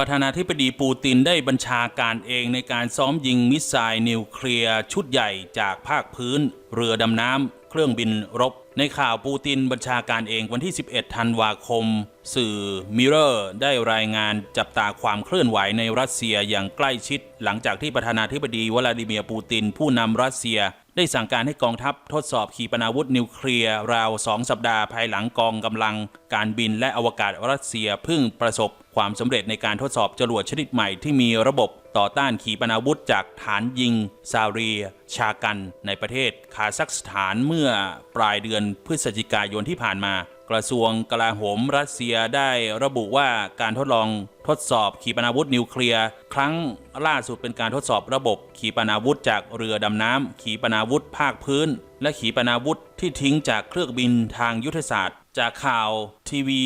ประธานาธิบดีปูตินได้บัญชาการเองในการซ้อมยิงมิสไซล์นิวเคลียร์ชุดใหญ่จากภาคพื้น เรือดำน้ำเครื่องบินรบ ในข่าวปูตินบัญชาการเองวันที่ 11 ธันวาคม สื่อมิเรอร์ได้รายงานจับตาความเคลื่อนไหวในรัสเซียอย่างใกล้ชิด หลังจากที่ประธานาธิบดีวลาดิเมียร์ปูติน ผู้นำรัสเซีย ได้สั่งการให้กองทัพทดสอบขีปนาวุธนิวเคลียร์ราว 2 สัปดาห์ภายหลังกองกำลัง การบินและอวกาศรัสเซียเพิ่งประสบความสำเร็จในการทดสอบจรวดชนิดใหม่ที่มีระบบ ต่อต้านขีปนาวุธจากฐานยิง ซาเรีย ชากัน ในประเทศคาซัคสถานเมื่อปลายเดือนพฤศจิกายนที่ผ่านมา กระทรวงกลาโหมรัสเซียได้ระบุว่าการทดลองทดสอบขีปนาวุธนิวเคลียร์ครั้งล่าสุดเป็นการทดสอบระบบขีปนาวุธจากเรือดำน้ำขีปนาวุธภาคพื้น และขีปนาวุธที่ทิ้งจากเครื่องบินทางยุทธศาสตร์ จากข่าวทีวี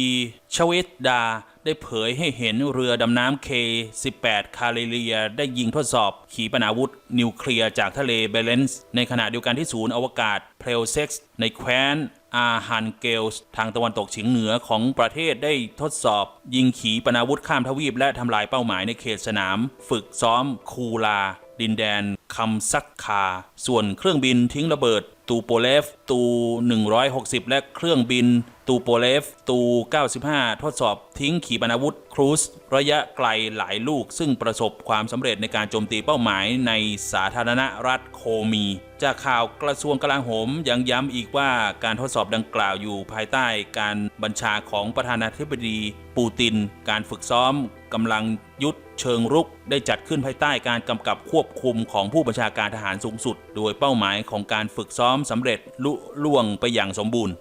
ชเวตดา ได้เผยให้เห็นเรือดำน้ำ K-18 คาเรเลีย ได้ยิงทดสอบ ขีปนาวุธ นิวเคลียร์จากทะเลเบเลนส์ในขณะเดียวกันที่ศูนย์อวกาศเพลเซ็กซ์ในแคว้นอาฮันเกลส์ทางตะวันตกเฉียงเหนือของประเทศได้ทดสอบ ยิงขีปนาวุธข้ามทวีปและทำลายเป้าหมายในเขตสนาม ฝึกซ้อมคูลา ดินแดนคัมซักคา ส่วนเครื่องบินทิ้งระเบิด ตูโปเลฟ ตู 160 และเครื่องบินตูโปเลฟ ตู 95 ทดสอบทิ้งขีปนาวุธครูซระยะไกลหลายลูก ซึ่งประสบความสำเร็จในการโจมตีเป้าหมายในสาธารณรัฐโคมี จากข่าวกระทรวงกลาโหมยังย้ำอีกว่าการทดสอบดังกล่าวอยู่ภายใต้การบัญชาของประธานาธิบดีปูติน การฝึกซ้อมกำลังยุทธเชิงรุกได้จัดขึ้นภายใต้การกำกับควบคุมของผู้บัญชาการทหารสูงสุด โดยเป้าหมายของการฝึกซ้อมสำเร็จลุล่วงไปอย่างสมบูรณ์